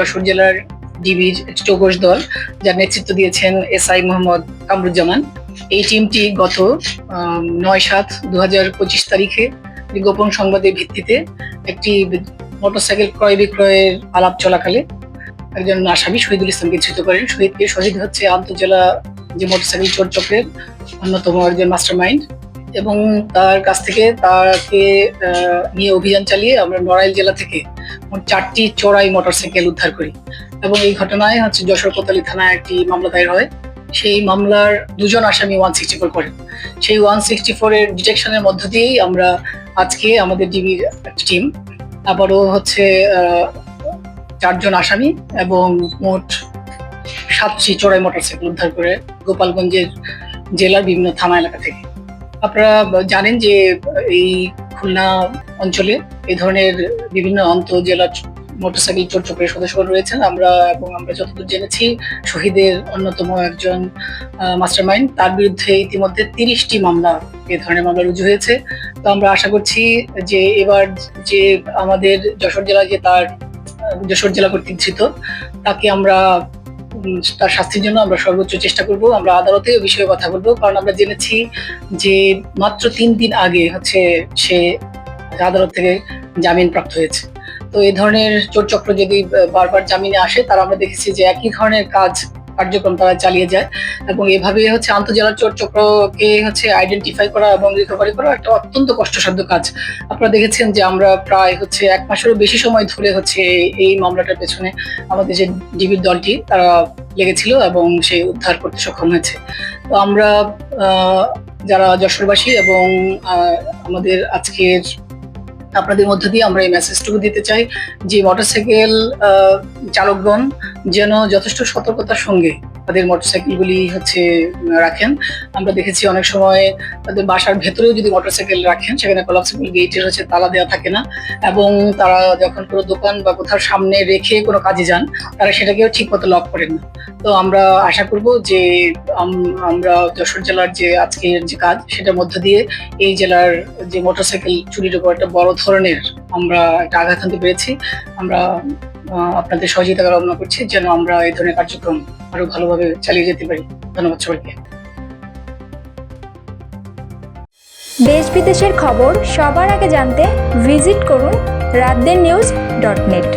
যশোর জেলার ডিবির চৌকশ দল, যার নেতৃত্ব দিয়েছেন এস আই মোহাম্মদ কামরুজ্জামান এই টিমটি গত নয় সাত দু তারিখে গোপন সংবাদের ভিত্তিতে একটি মোটরসাইকেল ক্রয় বিক্রয়ের আলাপ চলাকালে একজন আসামি শহীদুল ইসলামকে ধৃত করেন। শহীদকে শহীদ হচ্ছে আন্তজেলা যে মোটরসাইকেল চোর চক্রের অন্যতম একজন মাস্টার মাইন্ড এবং তার কাছ থেকে তাকে নিয়ে অভিযান চালিয়ে আমরা নড়াইল জেলা থেকে চারটি চোরাই মোটরসাইকেল উদ্ধার করি। এবং এই ঘটনায় হচ্ছে যশোর কোতালি থানায় একটি মামলা দায়ের হয়। সেই মামলার দুজন আসামি ওয়ান সিক্সটি ফোর করেন। সেই ওয়ান সিক্সটি ফোর এর ডিটেকশনের মধ্য দিয়েই আমরা আজকে আমাদের ডিবির একটা টিম, আবারও হচ্ছে চারজন আসামি এবং মোট সাতটি চোরাই মোটরসাইকেল উদ্ধার করে গোপালগঞ্জের জেলার বিভিন্ন থানা এলাকা থেকে। আপনারা জানেন যে এই খুলনা অঞ্চলে এই ধরনের বিভিন্ন আন্তঃজেলা মোটরসাইকেল চোর চক্রের সদস্যগণ রয়েছেন। আমরা এবং আমরা যতদূর জেনেছি, শহীদের অন্যতম একজন মাস্টার মাইন্ড তার বিরুদ্ধে ইতিমধ্যে তিরিশটি মামলা এ ধরনের মামলা রুজু হয়েছে। তো আমরা আশা করছি যে এবার যে আমাদের যশোর জেলা যে তার যশোর জেলা কর্তৃক ধৃত, তাকে আমরা তার শাস্তির জন্য আমরা সর্বোচ্চ চেষ্টা করব, আমরা আদালতে ওই বিষয়ে কথা বলব, কারণ আমরা জেনেছি যে মাত্র তিন দিন আগে হচ্ছে সে আদালত থেকে জামিন প্রাপ্ত হয়েছে। তো এই ধরনের চোর চক্র যদি বারবার জামিনে আসে তারা আমরা দেখেছি যে একই ধরনের কাজ কার্যক্রম তারা চালিয়ে যায় এবং এভাবে হচ্ছে আন্তজেলার চোর চক্রকে হচ্ছে আইডেন্টিফাই করা এবং রিকভারি করা একটা অত্যন্ত কষ্টসাধ্য কাজ। আপনারা দেখেছেন যে আমরা প্রায় হচ্ছে এক মাসেরও বেশি সময় ধরে হচ্ছে এই- মামলাটার পেছনে আমাদের যে ডিবির দলটি তারা লেগেছিল এবং সে উদ্ধার করতে সক্ষম হয়েছে। তো আমরা যারা যশোরবাসী এবং আমাদের আজকের আপনাদের মধ্য দিয়ে আমরা এই মেসেজটুকু দিতে চাই যে মোটরসাইকেল চালকগণ যেন যথেষ্ট সতর্কতার সঙ্গে তাদের মোটরসাইকেলগুলি হচ্ছে রাখেন। আমরা দেখেছি অনেক সময় তাদের বাসার ভেতরেও যদি মোটরসাইকেল রাখেন, সেখানে কলাপসিবল গেটের হচ্ছে তালা দেওয়া থাকে না এবং তারা যখন কোনো দোকান বা কোথাও সামনে রেখে কোনো কাজে যান, তারা সেটাকেও ঠিক মতো লক করেন না। তো আমরা আশা করব যে, আম- আমরা যশোর জেলার যে আজকের যে কাজ, সেটার মধ্য দিয়ে এই জেলার যে মোটরসাইকেল চুরির উপর একটা বড় ধরনের আমরা একটা আঘাত আনতে পেরেছি। আমরা আপনাদের সহযোগিতা কামনা করছি যেন আমরা এই ধরনের কার্যক্রম আরও ভালোভাবে চালিয়ে যেতে পারি। ধন্যবাদ সবাইকে। দেশ বিদেশের খবর সবার আগে জানতে ভিজিট করুন রাতদের নিউজ ডট নেট।